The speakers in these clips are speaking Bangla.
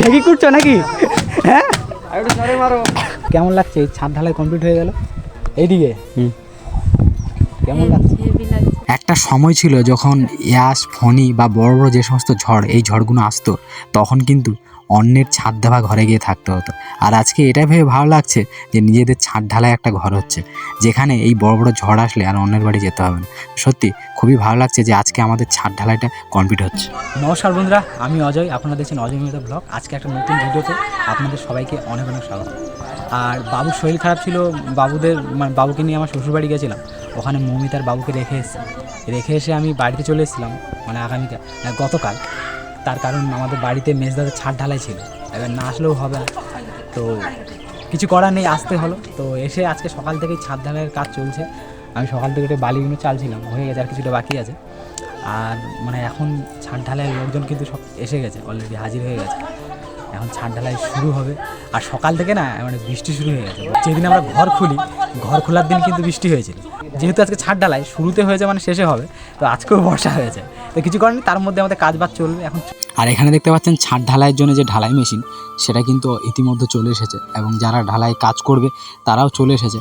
ঢেকি করছ নাকি? হ্যাঁ? কেমন লাগছে? এই ছাদ ঢালাই কমপ্লিট হয়ে গেল। এইদিকে? কেমন লাগছে? লাগছে একটা সময় ছিল যখন ইয়াস ফনি বা বড় বড় যে সমস্ত ঝড় এই ঝড়গুলো আসতো তখন কিন্তু অন্যের ছাদ দেওয়া ঘরে গিয়ে থাকতে হতো। আর আজকে এটা ভেবে ভালো লাগছে যে নিজেদের ছাদ ঢালাই একটা ঘর হচ্ছে যেখানে এই বড় বড় ঝড় আসলে আর অন্যের বাড়ি যেতে হবে না। সত্যি খুবই ভালো লাগছে যে আজকে আমাদের ছাদ ঢালাইটা কমপ্লিট হচ্ছে। নমস্কার বন্ধুরা আমি অজয় আপনারা দেখছেন অজয় মেহতা ব্লগ। আজকে একটা নতুন ভিডিওতে আপনাদের সবাইকে অনেক অনেক স্বাগত। আর বাবুর শরীর খারাপ ছিল বাবুদের মানে বাবুকে নিয়ে আমার শ্বশুরবাড়ি গেছিলাম। ওখানে মৌমিতার বাবুকে রেখে এসেছি। রেখে এসে আমি বাড়িতে চলে এসেছিলাম মানে আগামীকাল আহ, গতকাল। তার কারণ আমাদের বাড়িতে মেজদাদের ছাদ ঢালাই ছিল। এবার না আসলেও হবে না। তো কিছু করার নেই, আসতে হলো। তো এসে আজকে সকাল থেকেই ছাদ ঢালাইয়ের কাজ চলছে। আমি সকাল থেকে একটু বালিগুলো চালছিলাম হয়ে গেছে আর কিছুটা বাকি আছে। আর মানে এখন ছাদ ঢালাইয়ের লোকজন কিন্তু সব এসে গেছে অলরেডি হাজির হয়ে গেছে। এখন ছাদ ঢালাই শুরু হবে। আর সকাল থেকে না মানে বৃষ্টি শুরু হয়ে গেছে। যেদিন আমরা ঘর খুলি, ঘর খোলার দিন কিন্তু বৃষ্টি হয়েছিল। যেহেতু আজকে ছাদ ঢালাই, শুরুতে হয়েছে মানে শেষে হবে। তো আজকেও বর্ষা হয়েছে। তো কিছু করার নেই, তার মধ্যে আমাদের কাজ বাজ চলবে, এখন আর এখানে দেখতে পাচ্ছেন ছাদ ঢালাইয়ের জন্য যে ঢালাই মেশিন, সেটা কিন্তু ইতিমধ্যে চলে এসেছে। এবং যারা ঢালাই কাজ করবে, তারাও চলে এসেছে।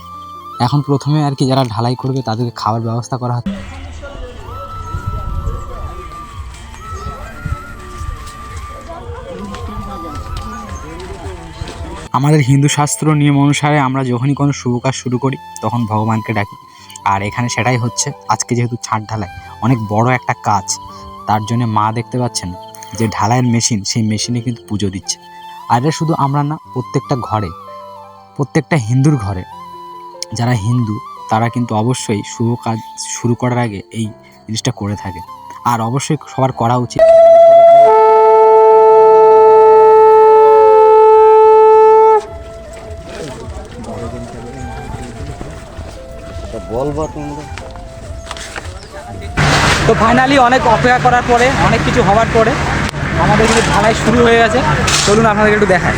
এখন প্রথমে আর কি যারা ঢালাই করবে তাদেরকে খাওয়ার ব্যবস্থা করা হচ্ছে। আমাদের হিন্দু শাস্ত্র নিয়ম অনুসারে আমরা যখনই কোনো শুভ কাজ শুরু করি, তখন ভগবানকে ডাকি। আর এখানে সেটাই হচ্ছে, আজকে যেহেতু ছাদ ঢালাই, অনেক বড় একটা কাজ। তার জন্য মা দেখতে পাচ্ছেন যে ঢালাইয়ের মেশিন, সেই মেশিনে কিন্তু পুজো দিচ্ছে। আর এটা শুধু আমরা না, প্রত্যেকটা ঘরে, প্রত্যেকটা হিন্দুর ঘরে, যারা হিন্দু, তারা কিন্তু অবশ্যই শুভ কাজ শুরু করার আগে এই জিনিসটা করে থাকে। আর অবশ্যই সবার করা উচিত। তো ফাইনালি অনেক অপেক্ষা করার পরে, অনেক কিছু হওয়ার পরে আমাদের কিন্তু ঢালাই শুরু হয়ে গেছে। চলুন আপনাদের একটু দেখায়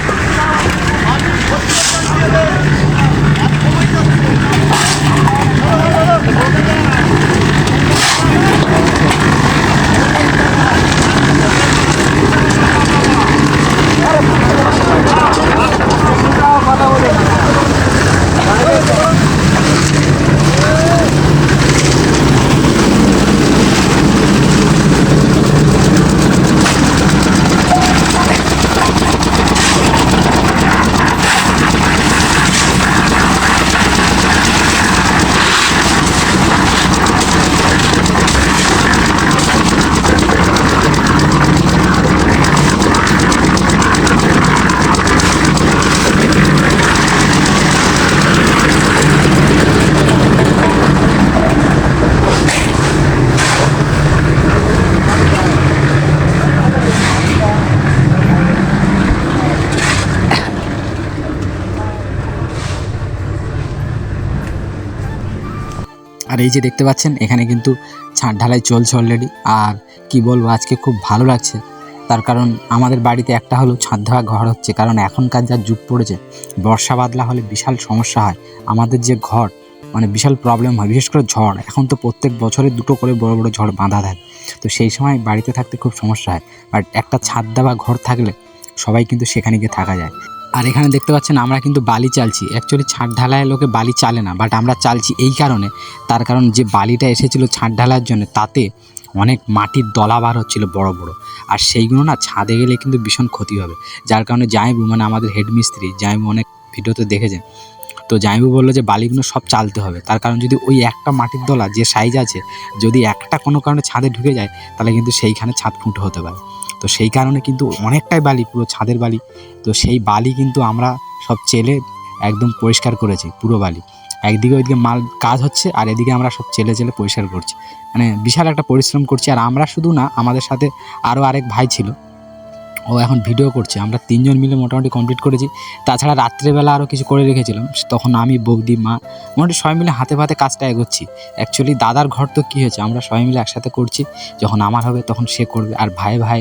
আর এই যে দেখতে পাচ্ছেন, এখানে কিন্তু ছাদ ঢালাই চলছে অলরেডি আর কি বলব, আজকে খুব ভালো লাগছে। তার কারণ আমাদের বাড়িতে একটা হলো ছাদ ঢালা ঘর হচ্ছে, কারণ এখনকার যা যুগ পড়েছে, বর্ষা বাদলা হলে বিশাল সমস্যা হয়। আমাদের যে ঘর মানে বিশাল প্রবলেম হয়, বিশেষ করে ঝড়। এখন তো প্রত্যেক বছরে দুটো করে বড় বড় ঝড় বাঁধা থাকে তো সেই সময় বাড়িতে থাকতে খুব সমস্যা হয়। বাট একটা ছাদ দেওয়া ঘর থাকলে সবাই কিন্তু সেখানে গিয়ে থাকা যায়। আর এখানে দেখতে পাচ্ছেন আমরা কিন্তু বালি চালছি। অ্যাকচুয়ালি ছাদ ঢালায় লোকে বালি চালে না বাট আমরা চালছি এই কারণে। তার কারণ যে বালিটা এসেছিল ছাদ ঢালার জন্য, তাতে অনেক মাটির দলা বার হচ্ছিল বড় বড়। আর সেইগুলো না ছাদে গেলে কিন্তু ভীষণ ক্ষতি হবে। যার কারণে জামাইবু মানে আমাদের হেড মিস্ত্রি জামাইবু অনেক ভিডিওতে দেখেছেন। তো জামাইবু বলল যে বালিগুলো সব চালতে হবে। তার কারণ যদি ওই একটা মাটির দলা যে সাইজ আছে, যদি একটা কোনো কারণে ছাদে ঢুকে যায়, তাহলে কিন্তু সেইখানে ছাদ ফুটো হতে পারে। তো সেই কারণে কিন্তু অনেকটাই বালি, পুরো ছাদের বালি। তো সেই বালি কিন্তু আমরা সব চেলে একদম পরিষ্কার করেছি, পুরো বালি। একদিকে ওইদিকে মাল কাজ হচ্ছে আর এদিকে আমরা সব চেলে চেলে পরিষ্কার করছি। মানে বিশাল একটা পরিশ্রম করছি আর আমরা শুধু না, আমাদের সাথে আরও আরেক ভাই ছিল। ও এখন ভিডিও করছে। আমরা তিনজন মিলে মোটামুটি কমপ্লিট করেছি। তাছাড়া রাত্রেবেলা আরও কিছু করে রেখেছিলাম। তখন আমি, বৌদি, মা, মোটামুটি সবাই মিলে হাতে পাতে কাজটা এগোচ্ছি। অ্যাকচুয়ালি দাদার ঘর তো কী হয়েছে? আমরা সবাই মিলে একসাথে করছি। যখন আমার হবে তখন সে করবে। আর ভাই ভাই,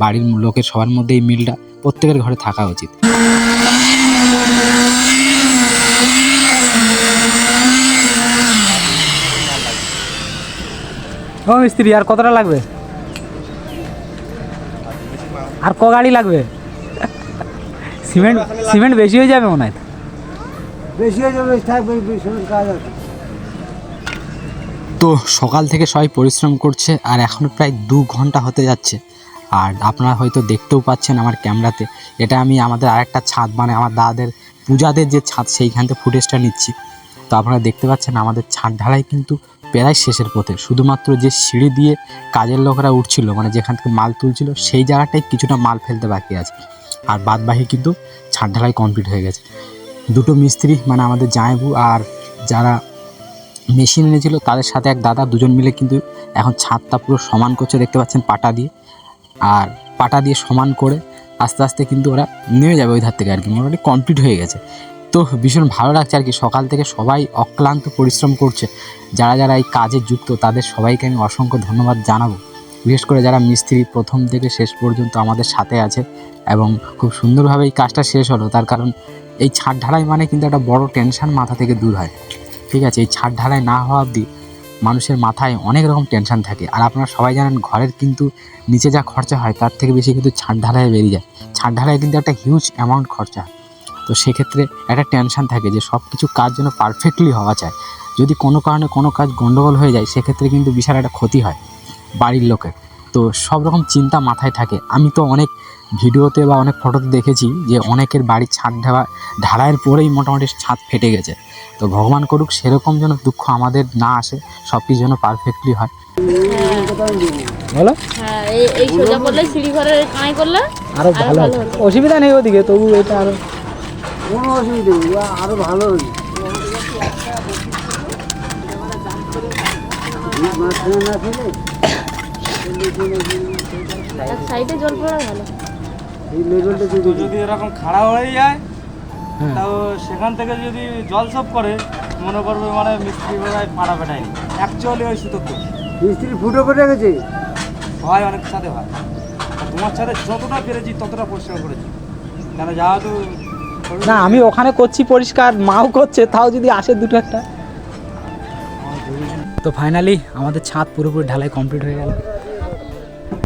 বাড়ির লোকের সবার মধ্যে এই মিলটা প্রত্যেকের ঘরে থাকা উচিত। ও মিস্ত্রি, আর কতটা লাগবে? আর ক গাড়ি লাগবে? সিমেন্ট সিমেন্ট বেশি হয়ে যাবে মনে হয়? তো। বেশি হয়ে যাবে থাকবে কাজ আছে। তো সকাল থেকে সবাই পরিশ্রম করছে আর এখনও প্রায় দু ঘণ্টা হতে যাচ্ছে। আর আপনারা হয়তো দেখতেও পাচ্ছেন আমার ক্যামেরাতে এটা আমি আমাদের আরেকটা ছাদ মানে আমার দাদাদের পূজাদের যে ছাদ সেইখান থেকে ফুটেজটা নিচ্ছি। তো আপনারা দেখতে পাচ্ছেন আমাদের ছাদ ঢালাই কিন্তু প্রায় শেষের পথে। শুধুমাত্র যে সিঁড়ি দিয়ে কাজের লোকরা উঠছিল মানে যেখান থেকে মাল তুলছিল, সেই জায়গাটায় কিছুটা মাল ফেলতে বাকি আছে। আর বাদ কিন্তু ছাদ ঢালাই কমপ্লিট হয়ে গেছে। দুটো মিস্ত্রি মানে আমাদের জায়বু আর যারা মেশিন এনেছিল, তাদের সাথে এক দাদা দুজন মিলে কিন্তু এখন ছাদটা পুরো সমান করছে, দেখতে পাচ্ছেন পাটা দিয়ে। আর পাটা দিয়ে সমান করে আস্তে আস্তে কিন্তু ওরা নেমে যাবে ওই ধার থেকে আর কি। মোটামুটি কমপ্লিট হয়ে গেছে। তো ভীষণ ভালো লাগছে আর কি। সকাল থেকে সবাই অক্লান্ত পরিশ্রম করছে। যারা যারা এই কাজে যুক্ত, তাদের সবাইকে আমি অসংখ্য ধন্যবাদ জানাব। বিশেষ করে যারা মিস্ত্রি, প্রথম থেকে শেষ পর্যন্ত আমাদের সাথে আছে এবং খুব সুন্দরভাবে এই কাজটা শেষ হলো। তার কারণ এই ছাদ ঢালাই মানে কিন্তু একটা বড় টেনশন মাথা থেকে দূর হয়। ঠিক আছে? এই ছাদ ঢালাই না হওয়া অবধি মানুষের মাথায় অনেক রকম টেনশন থাকে। আর আপনারা সবাই জানেন, ঘরের কিন্তু নিচে যা খরচা হয়, তার থেকে বেশি কিন্তু ছাদ ঢালাইয়ে বেরিয়ে যায়। ছাদ ঢালাই কিন্তু একটা হিউজ অ্যামাউন্ট খরচা। হয় তো সেক্ষেত্রে একটা টেনশন থাকে যে সব কিছু কাজ যেন পারফেক্টলি হওয়া চায়। যদি কোনো কারণে কোনো কাজ গণ্ডগোল হয়ে যায় সেক্ষেত্রে কিন্তু বিশাল একটা ক্ষতি হয় বাড়ির লোকের। তো সব রকম চিন্তা মাথায় থাকে। আমি তো অনেক ভিডিওতে বা অনেক ফটোতে দেখেছি যে অনেকের বাড়ির ছাদ ঢালা ঢালাইয়ের পরেই মোটামুটি ছাদ ফেটে গেছে। তো ভগবান করুক সেরকম যেন দুঃখ আমাদের না আসে সব কিছু যেন পারফেক্টলি হয়। বলো? হ্যাঁ এই এই সোজা করলে সিঁড়ি ঘরে কামাই করলে আরও আরও ভালো ভালো হতো। হতো। অসুবিধা নেই ওদিকে তবু এটা আরও কোনো অসুবিধা নেই ও আরও ভালো হবে। মাঝখানে না ফেলে সাইডে জল পড়া ভালো। এই লেভেলটা যদি যদি এরকম খাড়া হয়ে যায় হ্যাঁ। তাও সেখান থেকে যদি জল সব করে মনে করবে মানে মিস্ত্রি বোধহয় পাড়া পেটায়নি। অ্যাকচুয়ালি ওই সুতো মিস্ত্রি ফুটো করে গেছে? হয় অনেক সাথে হয়। তোমার সাথে যতটা পেরেছি ততটা পরিষ্কার করেছি। কেন যেহেতু না আমি ওখানে করছি পরিষ্কার মাও করছে তাও যদি আসে দুটো একটা। তো ফাইনালি আমাদের ছাদ পুরোপুরি ঢালাই কমপ্লিট হয়ে গেল।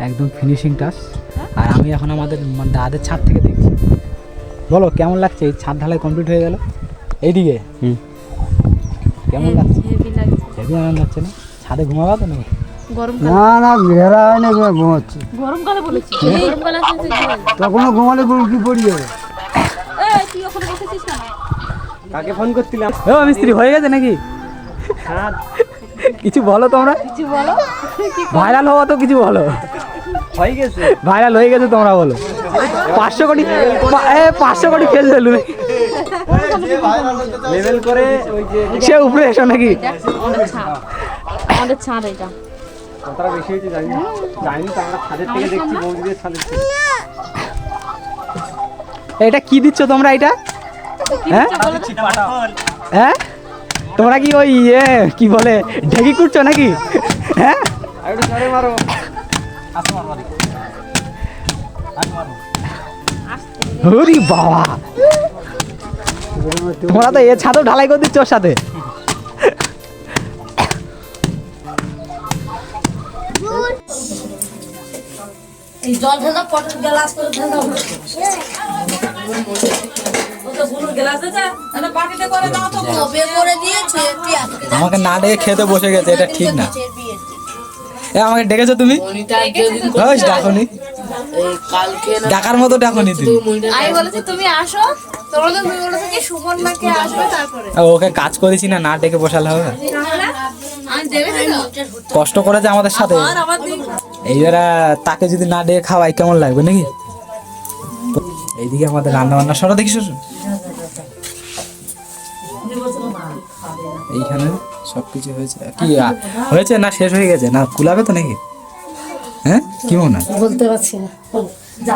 একদম ফিনিশিং টাচ আর আমি এখন আমাদের মানে দাদাদের ছাদ থেকে দেখছি। বলো কেমন লাগছে এই ছাদ ঢালাই কমপ্লিট হয়ে গেল? এইদিকে? হুম। কেমন লাগছে? হেভি আনন্দ লাগছে না? ছাদে ঘুমাবা তো নাকি? না না ঘেরা হয় না ঘুমাচ্ছে গরমকালে বলেছি। গরমকালে আসলে তখনও ঘুমালে গুলকি পড়ে যাবে এই তুই ওখানে বসেছিস না কাকে ফোন করছিলাম? ও মিস্ত্রি হয়ে গেছে নাকি? কিছু বলো তোমরা? কিছু বলো? ভাইরাল হওয়া তো কিছু বলো। হয়ে গেছে। ভাইরাল হয়ে গেছে তোমরা বলো। পাঁচশো কোটি পাঁচশো কোটি ফেল ফেলবে লেভেল করে সে উপরে এসো নাকি? আমাদের ছাদ আমাদের ছাদ এটা। কতটা বেশি হয়েছে জানি না। জানি তো আমরা ছাদের থেকে দেখছি বৌদিদের ছাদের থেকে। এটা কি দিচ্ছ তোমরা এটা? হ্যাঁ? হ্যাঁ? তোমরা কি ওই ইয়ে কি বলে, ঢেকি কুটছো নাকি? হ্যাঁ? হরি বাবা! তোমরা তো এ ছাদও ঢালাই করে দিচ্ছ ওর সাথে। জল ঠান্ডা পটের গ্লাস করে ঠান্ডা আমাকে না ডেকে খেতে বসে গেছে এটা ঠিক না। এ আমাকে ডেকেছো তুমি? ওই ডাকনি। ডাকার মতো ডাকনি তুমি। আমি বলেছি তুমি আসো। তোমাদের তুমি বলেছ কি সুমন মাকে আসবে তারপরে? আর ওকে কাজ করেছি না না ডেকে বসালে হবে। কষ্ট করেছে আমাদের সাথে। এইবার তাকে যদি না ডেকে খাওয়াই কেমন লাগবে নাকি? এইদিকে আমাদের রান্না বান্না সরা দেখি এইখানে সব কিছু হয়েছে। কি হয়েছে না শেষ হয়ে গেছে? না কুলাবে তো নাকি? হ্যাঁ? কি মনে হয়? বলতে পারছি না।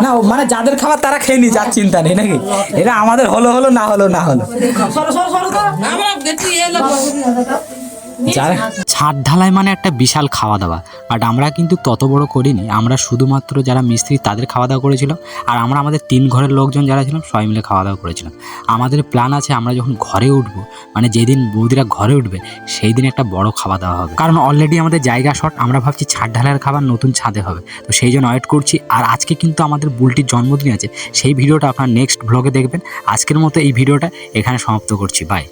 না মানে যাদের খাবার তারা খেয়ে নি যার চিন্তা নেই নাকি? এটা আমাদের হলো হলো না হলো না হলো। ছাদ ঢালাই মানে একটা বিশাল খাওয়া দাওয়া বাট আমরা কিন্তু তত বড় করিনি। আমরা শুধুমাত্র যারা মিস্ত্রি তাদের খাওয়া দাওয়া করেছিলাম। আর আমরা আমাদের তিন ঘরের লোকজন যারা ছিলাম, সবাই মিলে খাওয়া দাওয়া করেছিলাম। আমাদের প্ল্যান আছে আমরা যখন ঘরে উঠবো মানে যেদিন বৌদিরা ঘরে উঠবে সেই দিন একটা বড় খাওয়া দাওয়া হবে। কারণ অলরেডি আমাদের জায়গা শর্ট আমরা ভাবছি ছাদ ঢালাইয়ের খাবার নতুন ছাদে হবে। তো সেই জন্য ওয়েট করছি। আর আজকে কিন্তু আমাদের বুলটির জন্মদিন আছে। সেই ভিডিওটা আপনার নেক্সট ব্লগে দেখবেন। আজকের মতো এই ভিডিওটা এখানে সমাপ্ত করছি। বাই